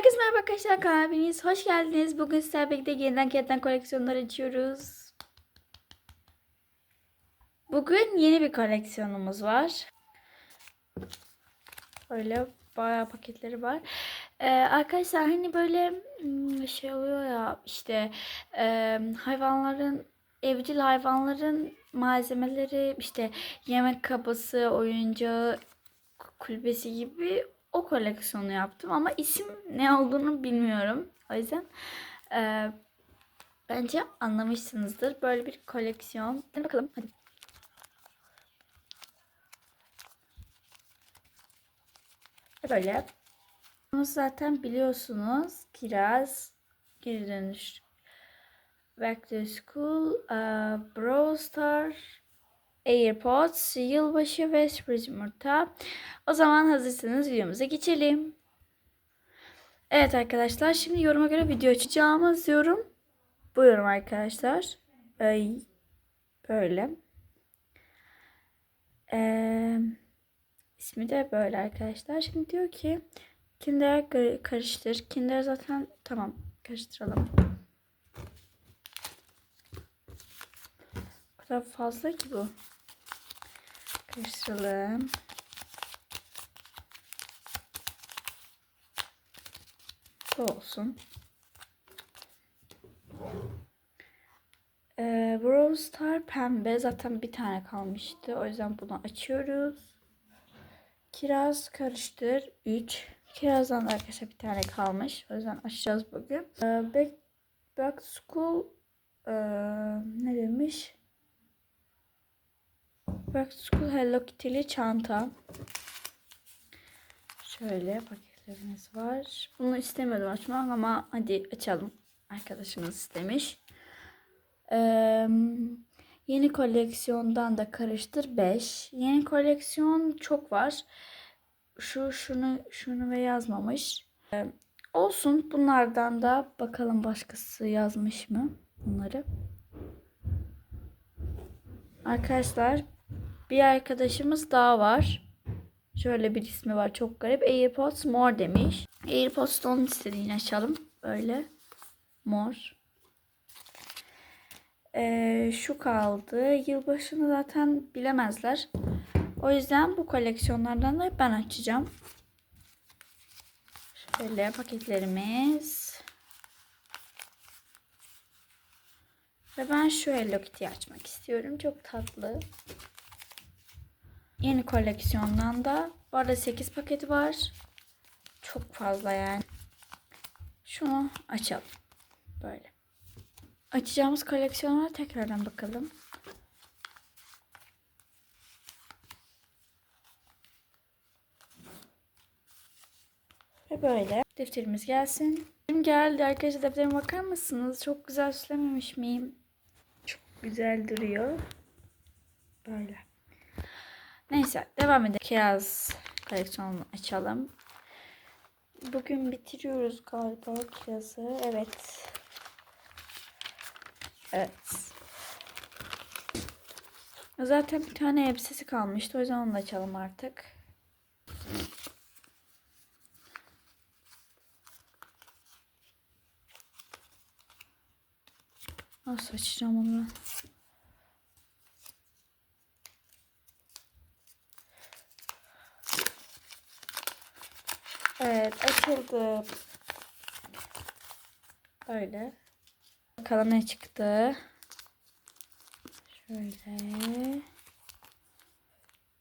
Herkese merhaba arkadaşlar kanalımız hoş geldiniz. Bugün sizlerle birlikte yeniden kağıttan koleksiyonlar açıyoruz. Bugün yeni bir koleksiyonumuz var. Böyle bayağı paketleri var. Ee, arkadaşlar hani böyle hmm, şey oluyor ya işte e, hayvanların evcil hayvanların malzemeleri işte yemek kabısı, oyuncağı, kulübesi gibi o koleksiyonu yaptım ama isim ne olduğunu bilmiyorum. O yüzden e, bence anlamışsınızdır. Böyle bir koleksiyon. Hadi bakalım hadi. Böyle. Bunu zaten biliyorsunuz. Kiraz, geri dönüş. Back to School, uh, Brawl Stars, AirPods, yılbaşı ve sürpriz yumurta. O zaman hazırsanız videomuza geçelim. Evet arkadaşlar şimdi yoruma göre video açacağımız yorum bu yorum arkadaşlar. Ay, böyle. Ee, ismi de böyle arkadaşlar. Şimdi diyor ki Kinder karıştır. Kinder zaten tamam karıştıralım. O kadar fazla ki bu. Karıştıralım. Bu olsun. Ee, Brawl Star pembe. Zaten bir tane kalmıştı. O yüzden bunu açıyoruz. Kiraz karıştır. 3. Kirazdan da arkadaşlar bir tane kalmış. O yüzden açacağız bugün. Ee, back, back School ee, ne demiş? Back to School Hello Kitty'li çanta. Şöyle paketlerimiz var. Bunu istemiyordum açmak ama hadi açalım. Arkadaşımız istemiş. Ee, yeni koleksiyondan da karıştır 5. Yeni koleksiyon çok var. Şu şunu şunu ve yazmamış. Ee, olsun bunlardan da bakalım başkası yazmış mı bunları. Arkadaşlar bir arkadaşımız daha var. Şöyle bir ismi var çok garip. AirPods More demiş. AirPods'ta onun istediğini açalım. Böyle. Mor. Ee, şu kaldı. Yılbaşını zaten bilemezler. O yüzden bu koleksiyonlardan da ben açacağım. Şöyle paketlerimiz. Ve ben şu Hello Kitty'yi açmak istiyorum. Çok tatlı. Yeni koleksiyondan da bu arada 8 paketi var. Çok fazla yani. Şunu açalım. Böyle. Açacağımız koleksiyonlara tekrardan bakalım. Ve böyle. Defterimiz gelsin. Defterim geldi arkadaşlar. Defterime bakar mısınız? Çok güzel süslememiş miyim? Çok güzel duruyor. Böyle. Neyse devam edelim. Kiraz koleksiyonunu açalım. Bugün bitiriyoruz galiba kirazı. Evet. Evet. Zaten bir tane elbisesi kalmıştı. O yüzden onu da açalım artık. Nasıl açacağım onu? Evet açıldı. Böyle. Bakalım ne çıktı. Şöyle.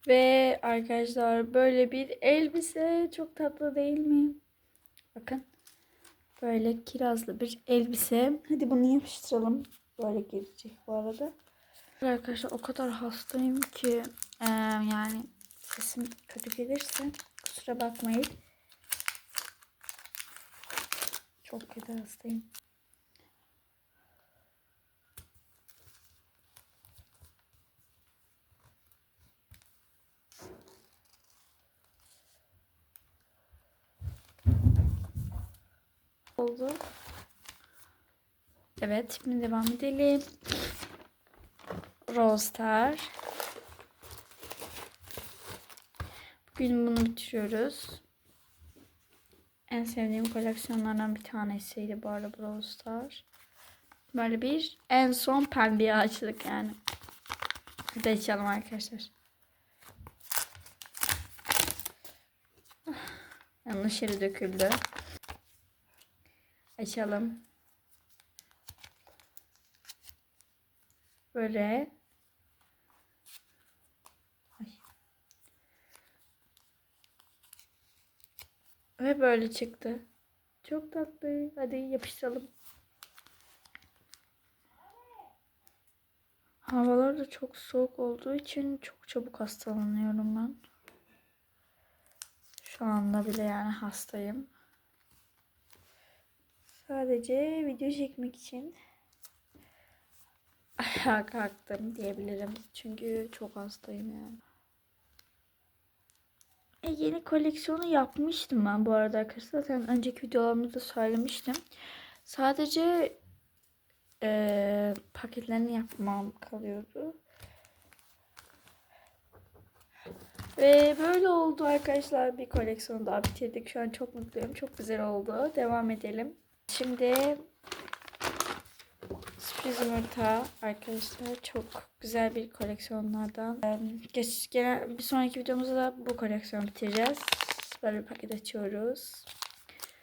Ve arkadaşlar böyle bir elbise. Çok tatlı değil mi? Bakın. Böyle kirazlı bir elbise. Hadi bunu yapıştıralım. Böyle gelecek bu arada. Arkadaşlar o kadar hastayım ki e, yani sesim kötü gelirse kusura bakmayın. Çok kötü hastayım. Oldu. Evet, şimdi devam edelim. Rostar. Bugün bunu bitiriyoruz. En sevdiğim koleksiyonlardan bir tanesiydi bu arada Brawl Stars. Böyle bir en son pembeyi açtık yani. Hadi açalım arkadaşlar. Yanlış yere döküldü. Açalım. Böyle. Ve böyle çıktı. Çok tatlı. Hadi yapıştıralım. Havalar da çok soğuk olduğu için çok çabuk hastalanıyorum ben. Şu anda bile yani hastayım. Sadece video çekmek için ayağa kalktım diyebilirim. Çünkü çok hastayım yani. E, yeni koleksiyonu yapmıştım ben bu arada arkadaşlar. Zaten önceki videolarımızda söylemiştim. Sadece e, paketlerini yapmam kalıyordu. Ve böyle oldu arkadaşlar. Bir koleksiyonu daha bitirdik. Şu an çok mutluyum. Çok güzel oldu. Devam edelim. Şimdi sürpriz yumurta arkadaşlar. Çok güzel bir koleksiyonlardan. Geç, gene, bir sonraki videomuzda da bu koleksiyonu bitireceğiz. Böyle bir paket açıyoruz.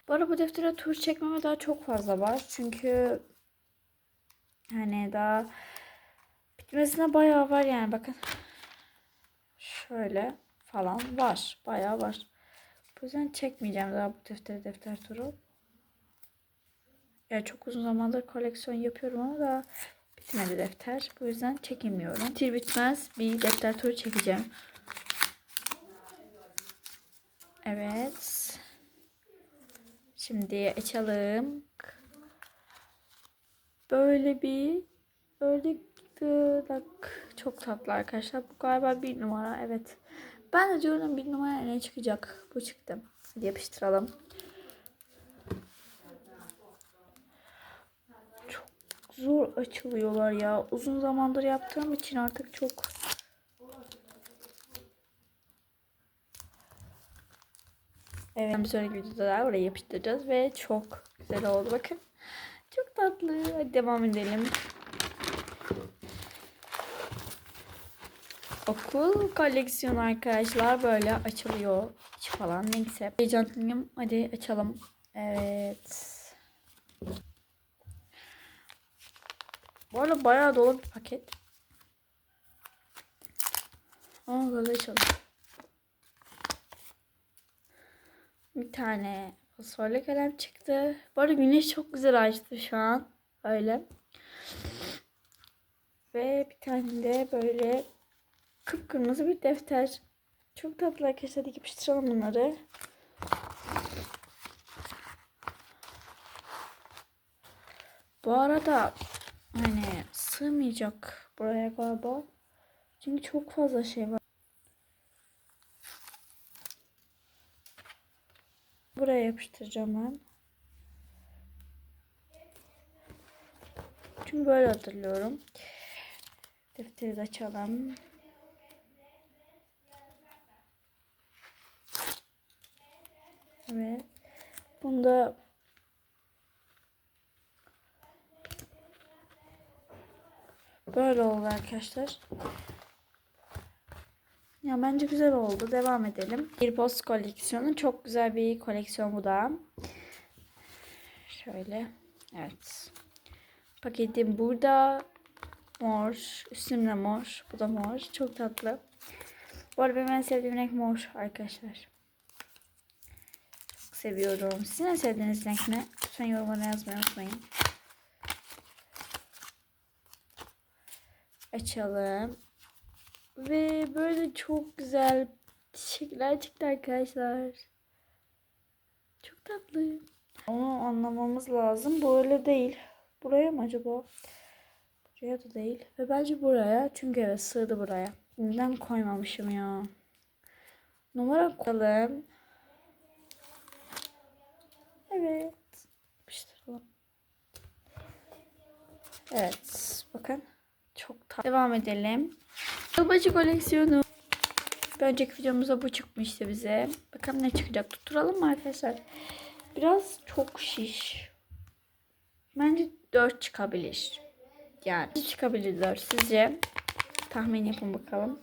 Bu arada bu deftere tur çekmeme daha çok fazla var. Çünkü hani daha bitmesine bayağı var yani bakın. Şöyle falan var. Bayağı var. Bu yüzden çekmeyeceğim daha bu defteri defter turu. Ya çok uzun zamandır koleksiyon yapıyorum ama daha bitmedi defter. Bu yüzden çekemiyorum. Bitir bitmez bir defter turu çekeceğim. Evet. Şimdi açalım. Böyle bir böyle bak çok tatlı arkadaşlar. Bu galiba bir numara. Evet. Ben de diyorum bir numara ne çıkacak. Bu çıktı. Hadi yapıştıralım. Çok zor açılıyorlar ya. Uzun zamandır yaptığım için artık çok Evet. Bir sonraki videoda da oraya yapıştıracağız ve çok güzel oldu. Bakın. Çok tatlı. Hadi devam edelim. Okul koleksiyonu arkadaşlar böyle açılıyor. İç falan neyse. Heyecanlıyım. Hadi açalım. Evet. Bu arada bayağı dolu bir paket. Ama böyle açalım. Bir tane fosforlu kalem çıktı. Bu arada güneş çok güzel açtı şu an. Öyle. Ve bir tane de böyle kıpkırmızı bir defter. Çok tatlı arkadaşlar. Yapıştıralım bunları. Bu arada hani sığmayacak buraya galiba. Çünkü çok fazla şey var. Buraya yapıştıracağım ben. Çünkü böyle hatırlıyorum. Defteri de açalım. Evet. Bunda böyle oldu arkadaşlar. Ya bence güzel oldu. Devam edelim. Bir post koleksiyonu. Çok güzel bir koleksiyon bu da. Şöyle. Evet. Paketim burada. Mor. Üstümde mor. Bu da mor. Çok tatlı. Bu arada benim en sevdiğim renk mor arkadaşlar. Çok seviyorum. Sizin en sevdiğiniz renk ne? Lütfen yorumlara yazmayı unutmayın. Açalım. Ve böyle çok güzel çiçekler çıktı arkadaşlar. Çok tatlı. Onu anlamamız lazım. Böyle değil. Buraya mı acaba? Buraya da değil. Ve bence buraya. Çünkü evet sığdı buraya. Neden koymamışım ya? Numara koyalım. Evet. Yapıştıralım. Evet. Bakın. Çok tatlı. Devam edelim. Yılbaşı koleksiyonu. Bir önceki videomuzda bu çıkmıştı bize. Bakalım ne çıkacak. Tutturalım mı arkadaşlar? biraz çok şiş. Bence 4 çıkabilir. Yani çıkabilir 4. Sizce? Tahmin yapın bakalım.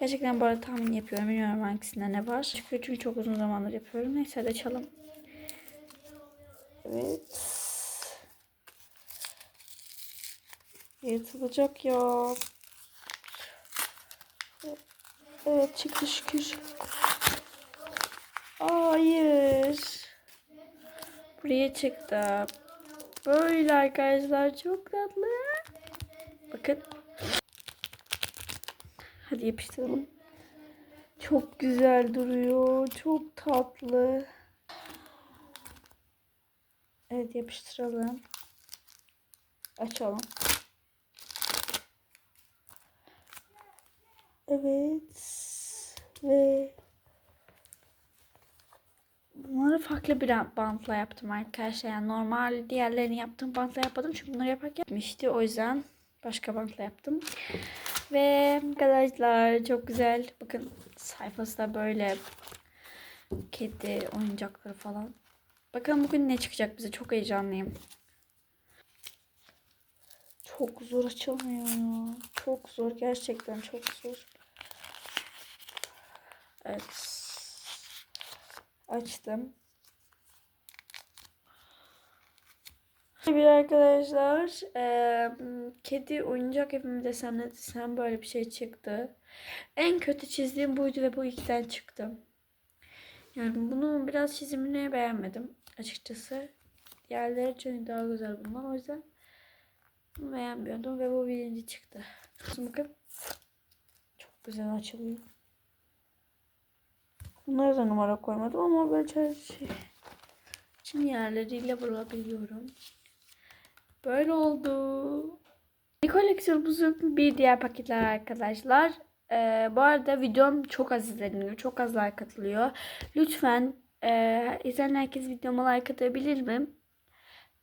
Gerçekten bu arada tahmin yapıyorum. Bilmiyorum hangisinde ne var. Çünkü, çünkü çok uzun zamandır yapıyorum. Neyse hadi açalım. Evet. Yırtılacak ya. Evet çıktı şükür. Hayır. Buraya çıktı. Böyle arkadaşlar çok tatlı. Bakın. Hadi yapıştıralım. Çok güzel duruyor. Çok tatlı. Evet yapıştıralım. Açalım. Evet. Ve bunları farklı bir bantla yaptım arkadaşlar. Yani normal diğerlerini yaptığım bantla yapmadım. Çünkü bunları yaparken yapmıştı. O yüzden başka bantla yaptım. Ve arkadaşlar çok güzel. Bakın sayfası da böyle kedi oyuncakları falan. Bakalım bugün ne çıkacak bize. Çok heyecanlıyım. Çok zor açılmıyor ya. Çok zor. Gerçekten çok zor. Evet. Açtım. Bir arkadaşlar eee, kedi oyuncak evi mi desem ne desem böyle bir şey çıktı. En kötü çizdiğim buydu ve bu ikiden çıktı. Yani bunu biraz çizimini beğenmedim açıkçası. Diğerleri için daha güzel bunlar o yüzden bunu beğenmiyordum ve bu birinci çıktı. Şimdi bakın çok güzel açılıyor. Bunlara da numara koymadım ama böyle her şey için yerleriyle bulabiliyorum. Böyle oldu. Bir koleksiyonumuzun bir diğer paketler arkadaşlar. Ee, bu arada videom çok az izleniyor. Çok az like atılıyor. Lütfen e, izleyen herkes videoma like atabilir mi?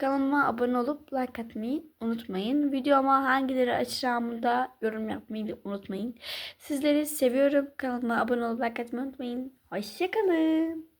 Kanalıma abone olup like atmayı unutmayın. Videoma hangileri açacağımı da yorum yapmayı unutmayın. Sizleri seviyorum. Kanalıma abone olup like atmayı unutmayın. Hoşçakalın.